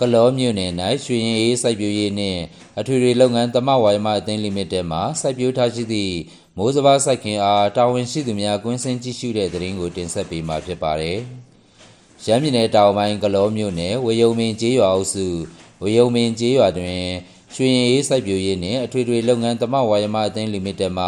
ကလောမြို့နယ်၌ရွှေရင်အေးစိုက်ပျိုးရေးနှင့်အထွေထွေလုပ်ငန်းတမဝါယမအသင်းလီမိတက်မှစိုက်ပျိုးထားရှိသည့်မိုးစဘာစိုက်ခင်အားတာဝန်ရှိသူများကွင်းဆင်းကြည့်ရှုတဲ့သတင်းကိုတင်ဆက်ပေးမှာဖြစ်ပါတယ်။ရမ်းပြည်နယ်တောင်ပိုင်းကလောမြို့နယ်ဝေယုံမင်းကျေးရွာအုပ်စုဝေယုံမင်းကျေးရွာတွင်ရွှေရင်အေးစိုက်ပျိုးရေးနှင့်အထွေထွေလုပ်ငန်းတမဝါယမအသင်းလီမိတက်မှ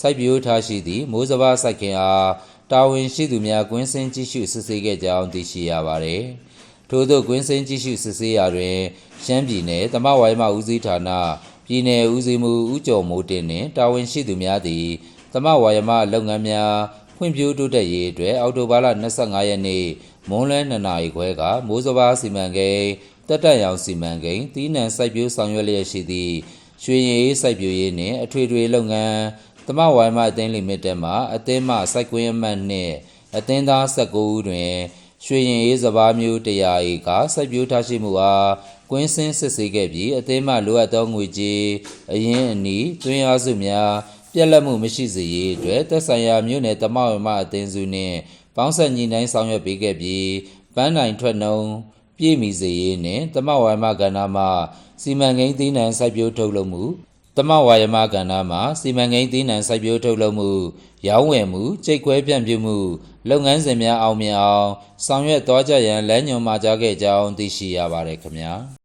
စိုက်ပျိုးထားရှိသည့်မိုးစဘာစိုက်ခင်အားတာဝန်ရှိသူများကွင်းဆင်းကြည့်ရှုစစ်ဆေးခဲ့ကြောင်းသိရှိရပါတယ်။ ထို့သောကွင်းစင်းကြည့်ရှုစစ်ဆေးရာတွင်ရှမ်းပြည်နယ်တမဝိုင်းမဦးစီးဌာနပြည်내ဦးစီးမှုဦးကျော်မိုးတင်နှင့်တာဝန်ရှိသူများသည်တမဝါယမလုပ်ငန်းများဖွံ့ဖြိုးတိုးတက်ရေးအတွက်အောက်တိုဘာလ25ရက်နေ့မွန်းလွဲ2နာရီခွဲကမိုးစဘာစီမံကိန်းတက်တက်ရောင်စီမံကိန်းတီးနှံစိုက်ပျိုးဆောင်ရွက်လျက်ရှိသည့်ရွှေရည်အေးစိုက်ပျိုးရေးနှင့်အထွေထွေလုပ်ငန်းတမဝိုင်းမအသင်းလီမိတက်မှအသင်းမှစိုက်ကွင်းအမှတ်နှင့်အသင်းသား19ဦးတွင် ရွှေရင်အေးစဘာမျိုး100ဧကစိုက်ပျိုးထားရှိမှုအားကွင်းစင်းစစ်ဆေးခဲ့ပြီးအသေးမှလိုအပ်သောငွေကြေးအရင်းအနီးသွင်းအားစုများပြက်လက်မှုမရှိစေရေးအတွက်သက်ဆိုင်ရာမြို့နယ်တမဝမအသင်းစုနှင့်ပေါင်းဆက်ညီနိုင်ဆောင်ရွက်ပေးခဲ့ပြီးပန်းတိုင်ထွက်နှုံပြည့်မီစေရေးနှင့်တမဝမကဏ္ဍမှစီမံကိန်းသီးနှံစိုက်ပျိုးထုတ်လုပ်မှု တမဝါယမကဏ္ဍမှာစီမံကိန်းသီးနှံစိုက်ပျိုးထုတ်လုပ်မှု ရောင်းဝယ်မှုကြိတ်ခွဲပြန့်ပြမှု လုပ်ငန်းစဉ်များအောင်မြင်အောင်ဆောင်ရွက်သွားကြရန်လမ်းညွှန်မှာကြားခဲ့ကြောင်းသိရှိရပါတယ်ခင်ဗျာ